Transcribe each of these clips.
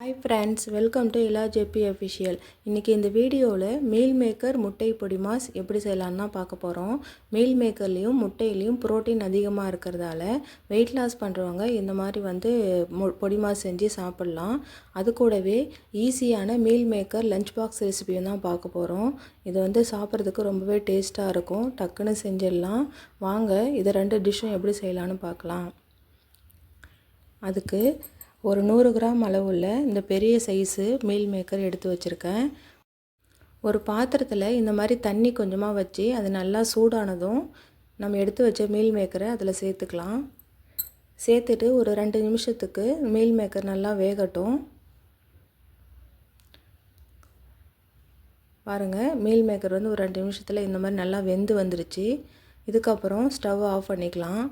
Hi friends welcome to Ila JP official இன்றைக்கி இந்த வீடியோவில் மீல் மேக்கர் முட்டை பொடி மாஸ் எப்படி செய்யலான்னு தான் பார்க்க போகிறோம் மீல் மேக்கர்லேயும் முட்டையிலையும் புரோட்டீன் அதிகமாக இருக்கிறதால வெயிட் லாஸ் பண்ணுறவங்க இந்த மாதிரி வந்து பொடி மாஸ் செஞ்சு சாப்பிட்லாம். அது கூடவே ஈஸியான மீல் மேக்கர் லஞ்ச் பாக்ஸ் ரெசிபியும் தான் பார்க்க போகிறோம் இது வந்து சாப்பிட்றதுக்கு ரொம்பவே டேஸ்ட்டாக இருக்கும். டக்குன்னு செஞ்சிடலாம். வாங்க இதை ரெண்டு டிஷ்ஷும் எப்படி செய்யலான்னு பார்க்கலாம். அதுக்கு ஒரு நூறு கிராம் அளவுள்ள இந்த பெரிய சைஸு மீல் மேக்கர் எடுத்து வச்சுருக்கேன். ஒரு பாத்திரத்தில் இந்த மாதிரி தண்ணி கொஞ்சமாக வச்சு அது நல்லா சூடானதும் நம்ம எடுத்து வச்ச மீல் மேக்கரை அதில் சேர்த்துக்கலாம். சேர்த்துட்டு ஒரு ரெண்டு நிமிஷத்துக்கு மீல் மேக்கர் நல்லா வேகட்டும். பாருங்கள் மீல் மேக்கர் வந்து ஒரு ரெண்டு நிமிஷத்தில் இந்த மாதிரி நல்லா வெந்து வந்துருச்சு. இதுக்கப்புறம் ஸ்டவ் ஆஃப் பண்ணிக்கலாம்.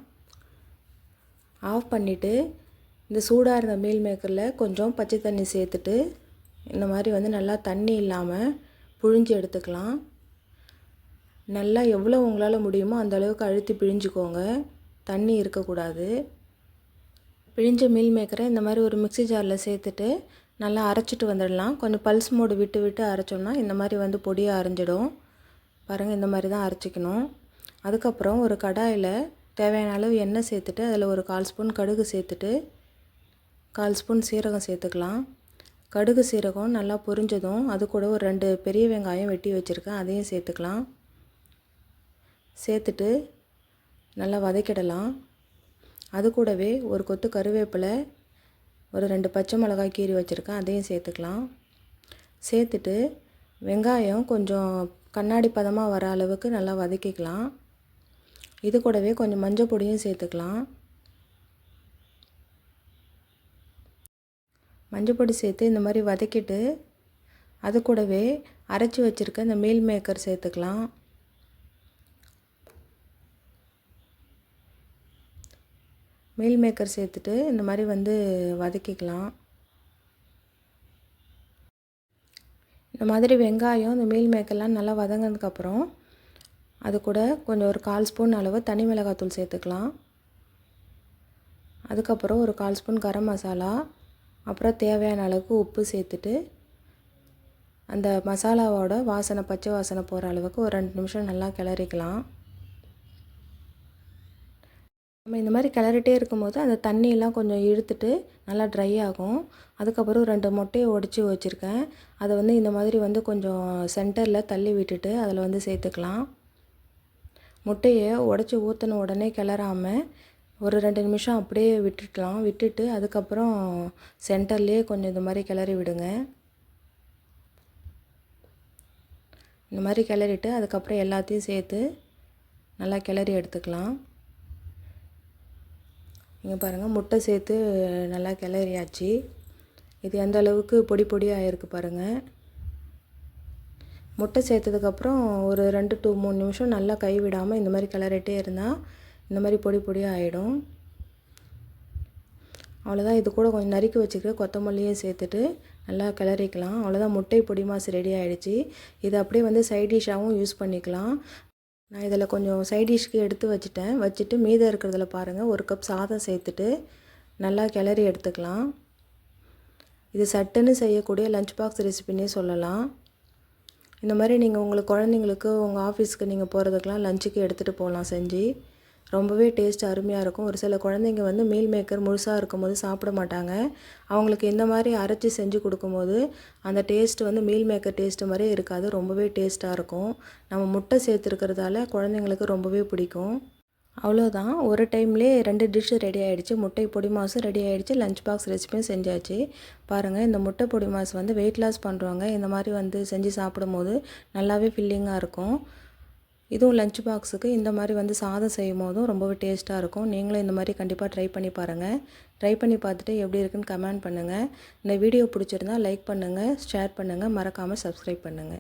ஆஃப் பண்ணிவிட்டு இந்த சூடாக இருந்த மீல் மேக்கரில் கொஞ்சம் பச்சை தண்ணி சேர்த்துட்டு இந்த மாதிரி வந்து நல்லா தண்ணி இல்லாமல் புழிஞ்சு எடுத்துக்கலாம். நல்லா எவ்வளோ உங்களால் முடியுமோ அந்த அளவுக்கு அழுத்தி பிழிஞ்சிக்கோங்க. தண்ணி இருக்கக்கூடாது. பிழிஞ்ச மீல் மேக்கரை இந்த மாதிரி ஒரு மிக்சி ஜாரில் சேர்த்துட்டு நல்லா அரைச்சிட்டு வந்துடலாம். கொஞ்சம் பல்ஸ் மோடு விட்டு விட்டு அரைச்சோம்னா இந்த மாதிரி வந்து பொடியாக அரைஞ்சிடும். பாருங்கள் இந்த மாதிரி தான் அரைச்சிக்கணும். அதுக்கப்புறம் ஒரு கடாயில் தேவையான அளவு எண்ணெய் சேர்த்துட்டு அதில் ஒரு கால் ஸ்பூன் கடுகு சேர்த்துட்டு கால் ஸ்பூன் சீரகம் சேர்த்துக்கலாம். கடுகு சீரகம் நல்லா பொரிஞ்சதும் அது கூட ஒரு ரெண்டு பெரிய வெங்காயம் வெட்டி வச்சுருக்கேன் அதையும் சேர்த்துக்கலாம். சேர்த்துட்டு நல்லா வதக்கிடலாம். அது கூடவே ஒரு கொத்து கருவேப்பிலை ஒரு ரெண்டு பச்சை மிளகாய் கீறி வச்சுருக்கேன் அதையும் சேர்த்துக்கலாம். சேர்த்துட்டு வெங்காயம் கொஞ்சம் கண்ணாடி பதமாக வர அளவுக்கு நல்லா வதக்கிக்கலாம். இது கூடவே கொஞ்சம் மஞ்சள் பொடியும் சேர்த்துக்கலாம். மஞ்சள் பொடி சேர்த்து இந்த மாதிரி வதக்கிட்டு அது கூடவே அரைச்சி வச்சுருக்க இந்த மீல் மேக்கர் சேர்த்துக்கலாம். மீல் மேக்கர் சேர்த்துட்டு இந்த மாதிரி வந்து வதக்கிக்கலாம். இந்த மாதிரி வெங்காயம் இந்த மீல் மேக்கர்லாம் நல்லா வதங்கினதுக்கப்புறம் அது கூட கொஞ்சம் ஒரு கால் ஸ்பூன் அளவு தனி மிளகாத்தூள் சேர்த்துக்கலாம். அதுக்கப்புறம் ஒரு கால் ஸ்பூன் கரம் மசாலா அப்புறம் தேவையான அளவுக்கு உப்பு சேர்த்துட்டு அந்த மசாலாவோட வாசனை பச்சை வாசனை போகிற அளவுக்கு ஒரு ரெண்டு நிமிஷம் நல்லா கிளறிக்கலாம். நம்ம இந்த மாதிரி கிளறிட்டே இருக்கும்போது அந்த தண்ணியெல்லாம் கொஞ்சம் இழுத்துட்டு நல்லா ட்ரை ஆகும். அதுக்கப்புறம் ரெண்டு முட்டையை உடச்சி வச்சுருக்கேன். அதை வந்து இந்த மாதிரி வந்து கொஞ்சம் சென்டரில் தள்ளி விட்டுட்டு அதில் வந்து சேர்த்துக்கலாம். முட்டையை உடச்சி ஊற்றின உடனே கிளறாமல் ஒரு ரெண்டு நிமிஷம் அப்படியே விட்டுடலாம். விட்டுட்டு அதுக்கப்புறம் சென்டர்லேயே கொஞ்சம் இந்த மாதிரி கிளறி விடுங்க. இந்த மாதிரி கிளறிட்டு அதுக்கப்புறம் எல்லாத்தையும் சேர்த்து நல்லா கிளறி எடுத்துக்கலாம். இங்கே பாருங்கள் முட்டை சேர்த்து நல்லா கிளறியாச்சு. இது எந்த அளவுக்கு பொடி பொடியாக இருக்குது பாருங்கள் முட்டை சேர்த்ததுக்கப்புறம் ஒரு ரெண்டு டூ மூணு நிமிஷம் நல்லா கை விடாமல் இந்த மாதிரி கிளறிட்டே இருந்தால் இந்த மாதிரி பொடி பொடியாக ஆகிடும் அவ்வளோதான் இது கூட கொஞ்சம் நறுக்கி வச்சுக்கிற கொத்தமல்லியும் சேர்த்துட்டு நல்லா கிளறிக்கலாம். அவ்வளோதான் முட்டை பொடி மாசு ரெடி ஆகிடுச்சி இதை அப்படியே வந்து சைட் டிஷ்ஷாகவும் யூஸ் பண்ணிக்கலாம். நான் இதில் கொஞ்சம் சைட் டிஷ்க்கு எடுத்து வச்சுட்டேன். வச்சுட்டு மீதம் இருக்கிறதுல பாருங்கள் ஒரு கப் சாதம் சேர்த்துட்டு நல்லா கிளறி எடுத்துக்கலாம். இது சட்டுன்னு செய்யக்கூடிய லஞ்ச் பாக்ஸ் ரெசிபின்னே சொல்லலாம். இந்த மாதிரி நீங்கள் உங்களுக்கு குழந்தைங்களுக்கு உங்கள் ஆஃபீஸ்க்கு நீங்கள் போகிறதுக்கெலாம் லஞ்சுக்கு எடுத்துகிட்டு போகலாம் செஞ்சு. ரொம்பவே டேஸ்ட் அருமையாக இருக்கும். ஒரு சில குழந்தைங்க வந்து மீல் மேக்கர் முழுசாக இருக்கும்போது சாப்பிட மாட்டாங்க. அவங்களுக்கு இந்த மாதிரி அரைச்சி செஞ்சு கொடுக்கும்போது அந்த டேஸ்ட் வந்து மீல் மேக்கர் டேஸ்ட்டு மாதிரியே இருக்காது. ரொம்பவே டேஸ்ட்டாக இருக்கும். நம்ம முட்டை சேர்த்துருக்கிறதால குழந்தைங்களுக்கு ரொம்பவே பிடிக்கும். அவ்வளோதான் ஒரு டைம்லேயே ரெண்டு டிஷ்ஷு ரெடி ஆகிடுச்சு முட்டை பொடி மாசும் ரெடி ஆகிடுச்சு லஞ்ச் பாக்ஸ் ரெசிபியும் செஞ்சாச்சு. பாருங்கள் இந்த முட்டை பொடி மாசு வந்து வெயிட் லாஸ் பண்ணுறவங்க இந்த மாதிரி வந்து செஞ்சு சாப்பிடும்போது நல்லாவே ஃபில்லிங்காக இருக்கும். இதுவும் லஞ்ச் பாக்ஸுக்கு இந்த மாதிரி வந்து சாதம் செய்யும் போதும் ரொம்பவே டேஸ்ட்டாக இருக்கும். நீங்களும் இந்த மாதிரி கண்டிப்பாக ட்ரை பண்ணி பாருங்கள் ட்ரை பண்ணி பார்த்துட்டு எப்படி இருக்குன்னு கமெண்ட் பண்ணுங்கள் இந்த வீடியோ பிடிச்சிருந்தா லைக் பண்ணுங்கள் ஷேர் பண்ணுங்கள் மறக்காமல் சப்ஸ்கிரைப் பண்ணுங்கள்